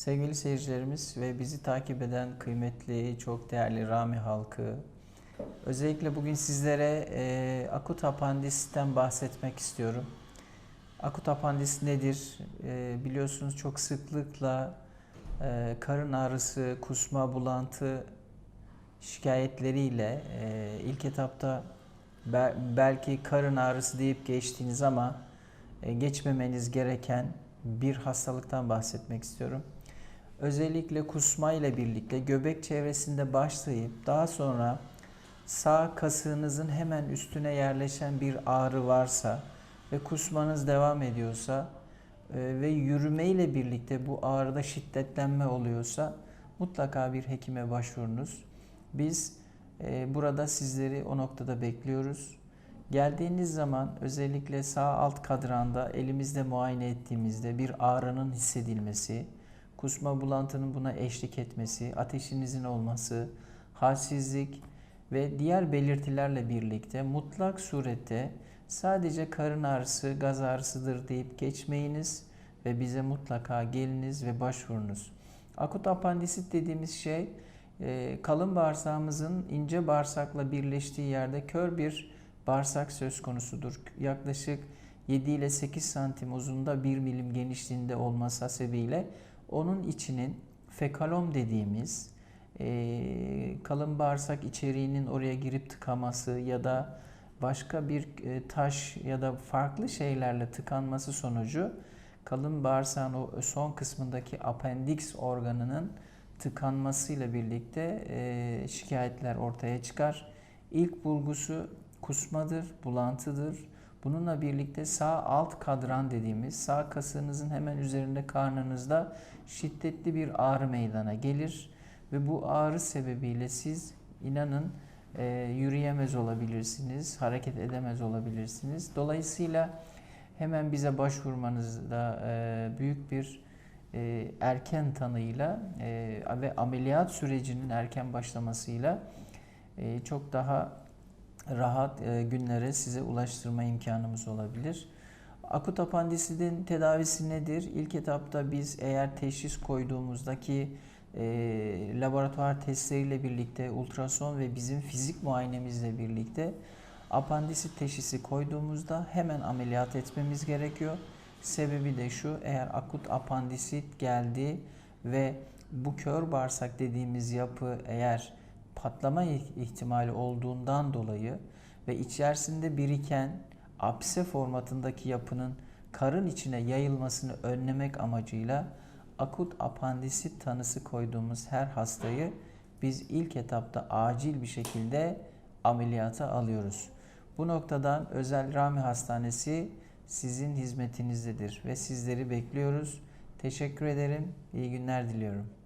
Sevgili seyircilerimiz ve bizi takip eden kıymetli, çok değerli Rami halkı, özellikle bugün sizlere e, akut apandisitten bahsetmek istiyorum. Akut apandis nedir? E, biliyorsunuz çok sıklıkla e, karın ağrısı, kusma, bulantı şikayetleriyle e, ilk etapta be- belki karın ağrısı deyip geçtiğiniz ama e, geçmemeniz gereken bir hastalıktan bahsetmek istiyorum. Özellikle kusma ile birlikte göbek çevresinde başlayıp daha sonra sağ kasığınızın hemen üstüne yerleşen bir ağrı varsa ve kusmanız devam ediyorsa e, ve yürüme ile birlikte bu ağrıda şiddetlenme oluyorsa mutlaka bir hekime başvurunuz. Biz e, burada sizleri o noktada bekliyoruz. Geldiğiniz zaman özellikle sağ alt kadranda elimizde muayene ettiğimizde bir ağrının hissedilmesi, kusma bulantının buna eşlik etmesi, ateşinizin olması, halsizlik ve diğer belirtilerle birlikte mutlak surette sadece karın ağrısı, gaz ağrısıdır deyip geçmeyiniz ve bize mutlaka geliniz ve başvurunuz. Akut apandisit dediğimiz şey e, kalın bağırsağımızın ince bağırsakla birleştiği yerde kör bir bağırsak söz konusudur. Yaklaşık 7 ile 8 santim uzunda 1 milim genişliğinde olması hasebiyle onun içinin fekalom dediğimiz e, kalın bağırsak içeriğinin oraya girip tıkaması ya da başka bir e, taş ya da farklı şeylerle tıkanması sonucu kalın bağırsağın o son kısmındaki appendix organının tıkanmasıyla birlikte e, şikayetler ortaya çıkar. İlk bulgusu kusmadır, bulantıdır. Bununla birlikte sağ alt kadran dediğimiz sağ kasığınızın hemen üzerinde karnınızda şiddetli bir ağrı meydana gelir ve bu ağrı sebebiyle siz inanın e, yürüyemez olabilirsiniz, hareket edemez olabilirsiniz. Dolayısıyla hemen bize başvurmanızda e, büyük bir e, erken tanıyla e, ve ameliyat sürecinin erken başlamasıyla e, çok daha rahat e, günlere size ulaştırma imkanımız olabilir. Akut apandisinin tedavisi nedir? İlk etapta biz eğer teşhis koyduğumuzdaki e, laboratuvar testleriyle birlikte ultrason ve bizim fizik muayenemizle birlikte apandisit teşhisi koyduğumuzda hemen ameliyat etmemiz gerekiyor. Sebebi de şu, eğer akut apandisit geldi ve bu kör bağırsak dediğimiz yapı eğer patlama ihtimali olduğundan dolayı ve içerisinde biriken apse formatındaki yapının karın içine yayılmasını önlemek amacıyla akut apandisit tanısı koyduğumuz her hastayı biz ilk etapta acil bir şekilde ameliyata alıyoruz. Bu noktadan Özel Rami Hastanesi sizin hizmetinizdedir ve sizleri bekliyoruz. Teşekkür ederim. İyi günler diliyorum.